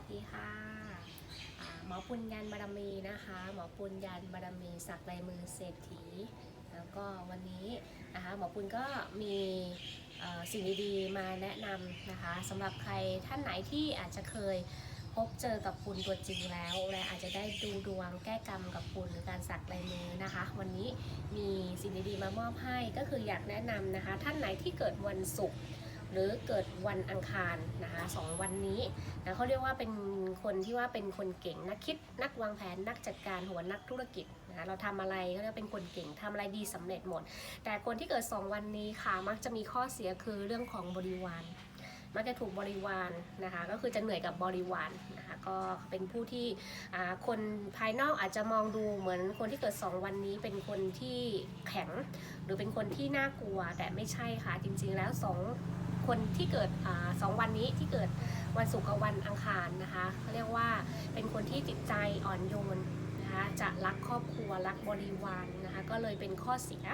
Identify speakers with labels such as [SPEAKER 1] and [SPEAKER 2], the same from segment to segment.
[SPEAKER 1] วัสดีค่ะหมอปุญญาณบารมีนะคะ หมอปุญญาณบารมีสักลายมือเศรษฐี แล้วก็วันนี้นะคะหมอปุณก็มีสิ่งดีๆมาแนะนำนะคะสำหรับใครท่านไหนที่อาจจะเคยพบเจอกับปุณตัวจริงแล้ว และอาจจะได้ดูดวงแก้กรรมกับปุณหรือการสักลายมือนะคะ วันนี้มีสิ่งดีๆมามอบให้ก็คืออยากแนะนำนะคะ ท่านไหนที่เกิดวันศุกร์ หรือเกิดวันอังคารนะคะสองวันนี้นะเขาเรียกว่าเป็นคนที่ว่าเป็นคนเก่งนักคิดนักวางแผนนักจัดการหัวนักธุรกิจนะคะเราทำอะไรก็เรียกเป็นคนเก่งทำอะไรดีสำเร็จหมด แต่คนที่เกิด 2 วันนี้ค่ะมักจะมีข้อเสียคือเรื่องของบริวารมักจะถูกบริวารนะคะก็คือจะเหนื่อยกับบริวารนะคะก็เป็นผู้ที่คนภายนอกอาจจะมองดูเหมือนคนที่เกิด 2 วันนี้เป็นคนที่แข็ง หรือเป็นคนที่น่ากลัวแต่ไม่ใช่ค่ะจริงๆแล้วสอง คนที่เกิดอสองวันนี้ที่เกิดวันศุกร์กับวันอังคารนะคะเขาเรียกว่าเป็นคนที่จิตใจอ่อนโยน นะคะจะรักครอบครัวรักบริวารนะคะก็เลยเป็นข้อเสีย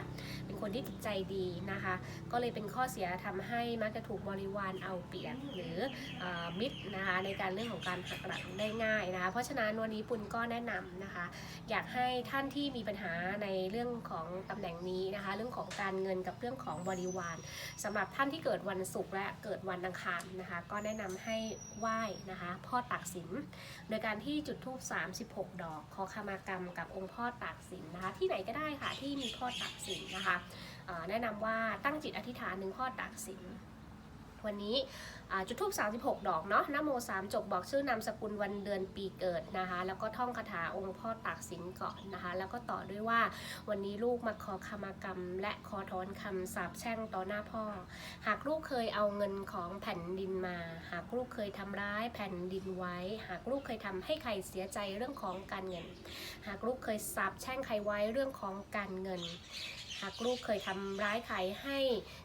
[SPEAKER 1] เป็นคนที่จิตใจดีนะคะ ก็เลยเป็นข้อเสียทำให้มักจะถูกบริวารเอาเปรียบหรืออมิตรนะคะในการเรื่องของการหักหลังได้ง่ายนะคะเพราะฉะนั้นวันนี้ปุณก็แนะนำนะคะ อยากให้ท่านที่มีปัญหาในเรื่องของตำแหน่งนี้นะคะ เรื่องของการเงินกับเรื่องของบริวารสำหรับท่านที่เกิดวันศุกร์และเกิดวันอังคารนะคะ ก็แนะนำให้ไหว้นะคะ พ่อตากสินโดยการที่จุดธูป36 ดอกขอขมากรรมกับองค์พ่อตากสินนะคะ ที่ไหนก็ได้ค่ะที่มีพ่อตากสินนะคะแนะนำว่าตั้งจิตอธิษฐานหนึ่งพ่อตากสิน วันนี้จุดทูป36 ดอกเนาะนะโมสามจบบอกชื่อนามสกุลวันเดือนปีเกิดนะคะ แล้วก็ท่องคาถาองค์พ่อตากสินก่อนนะคะ แล้วก็ต่อด้วยว่าวันนี้ลูกมาขอขมากรรม และขอถอนคำสาปแช่งต่อหน้าพ่อ หากลูกเคยเอาเงินของแผ่นดินมา หากลูกเคยทำร้ายแผ่นดินไว้ หากลูกเคยทำให้ใครเสียใจเรื่องของการเงิน หากลูกเคยสาปแช่งใครไว้เรื่องของการเงินหากลูกเคยทำร้ายใครให้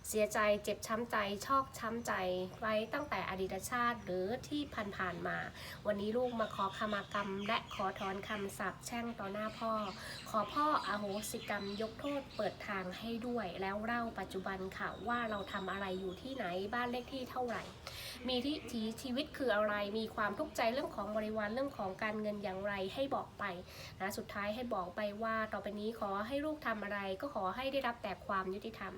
[SPEAKER 1] เสียใจเจ็บช้ำใจ ชอกช้ำใจไว้ตั้งแต่อดีตชาติหรือที่ผ่านๆมา วันนี้ลูกมาขอขมากรรม และขอถอนคำสาปแช่งต่อหน้าพ่อ ขอพ่ออโหสิกรรมยกโทษเปิดทางให้ด้วย แล้วเล่าปัจจุบันค่ะว่าเราทำอะไรอยู่ที่ไหนบ้านเลขที่เท่าไหร่ มีที่ทีชีวิตคืออะไรมีความทุกข์ใจเรื่องของบริวารเรื่องของการเงินอย่างไรให้บอกไปนะสุดท้ายให้บอกไปว่าต่อไปนี้ขอให้ลูกทำอะไรก็ขอใให้ได้รับแต่ความยุติธรรม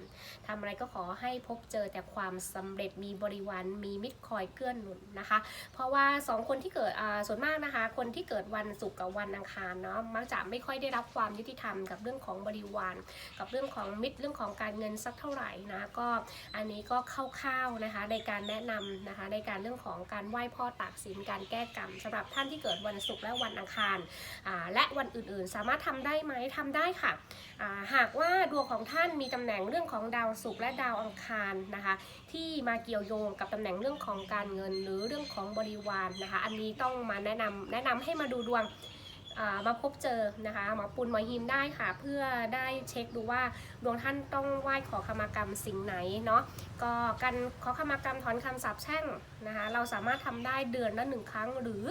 [SPEAKER 1] ทำอะไรก็ขอให้พบเจอแต่ความสำเร็จมีบริวารมีมิตรคอยเกื้อนหนุนนะคะ เพราะว่าสองคนที่เกิดอ่าส่วนมากนะคะ คนที่เกิดวันศุกร์กับวันอังคารเนาะมักจะไม่ค่อยได้รับความยุติธรรมกับเรื่องของบริวารกับเรื่องของมิตรเรื่องของการเงินสักเท่าไหร่นะก็อันนี้ก็คร่าวๆนะคะในการแนะนำนะคะในการเรื่องของการไหว้พ่อตากสินการแก้กรรมสำหรับท่านที่เกิดวันศุกร์และวันอังคารอ่าและวันอื่นๆ สามารถทำได้ไหมทำได้ค่ะอ่าหากว่าดวงของท่านมีตำแหน่งเรื่องของดาวศุกร์และดาวอังคารนะคะ ที่มาเกี่ยวโยงกับตำแหน่งเรื่องของการเงินหรือเรื่องของบริวารนะคะ อันนี้ต้องมาแนะนำแนะนำให้มาดูดวง มาพบเจอนะคะหมอปุณหมอฮิมได้ค่ะ เพื่อได้เช็คดูว่าดวงท่านต้องไหว้ขอขมากรรมสิ่งไหนเนาะก็การขอขมากรรมถอนคำสาปแช่งนะคะเราสามารถทำได้เดือนละหนึ่งครั้ง หรือ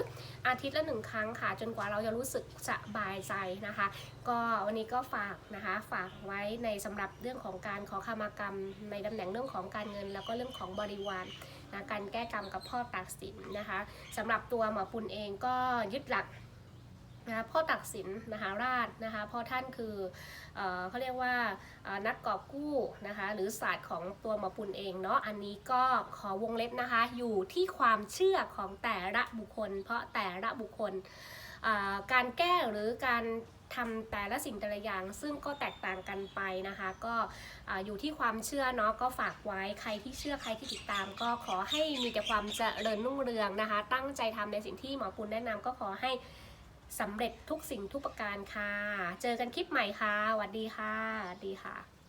[SPEAKER 1] อาทิตย์ละหนึ่งครั้งค่ะ จนกว่าเราจะรู้สึกสบายใจนะคะ ก็วันนี้ก็ฝากนะคะฝากไว้ในสำหรับเรื่องของการขอขมากรรม ในตำแหน่งเรื่องของการเงิน แล้วก็เรื่องของบริวารนะการแก้กรรมกับพ่อตากสินนะคะสำหรับตัวหมอปุณเองก็ยึดหลัก นะคะพ่อตักสินมหาราชนะคะพ่อท่านคือเอเขาเรียกว่านักกอบกู้นะคะหรือศาสตร์ของตัวหมอปุณเองเนาะอันนี้ก็ขอวงเล็บนะคะอยู่ที่ความเชื่อของแต่ละบุคคล เพราะแต่ละบุคคลการแก้หรือการทำแต่ละสิ่งแต่ละอย่างซึ่งก็แตกต่างกันไปนะคะ ก็อ่าอยู่ที่ความเชื่อเนาะก็ฝากไว้ใครที่เชื่อใครที่ติดตาม ก็ขอให้มีแต่ความเจริญรุ่งเรืองนะคะ ตั้งใจทำในสิ่งที่หมอปุณแนะนำก็ขอให้ สำเร็จทุกสิ่งทุกประการค่ะ เจอกันคลิปใหม่ค่ะสวัสดีค่ะสวัสดีค่ะ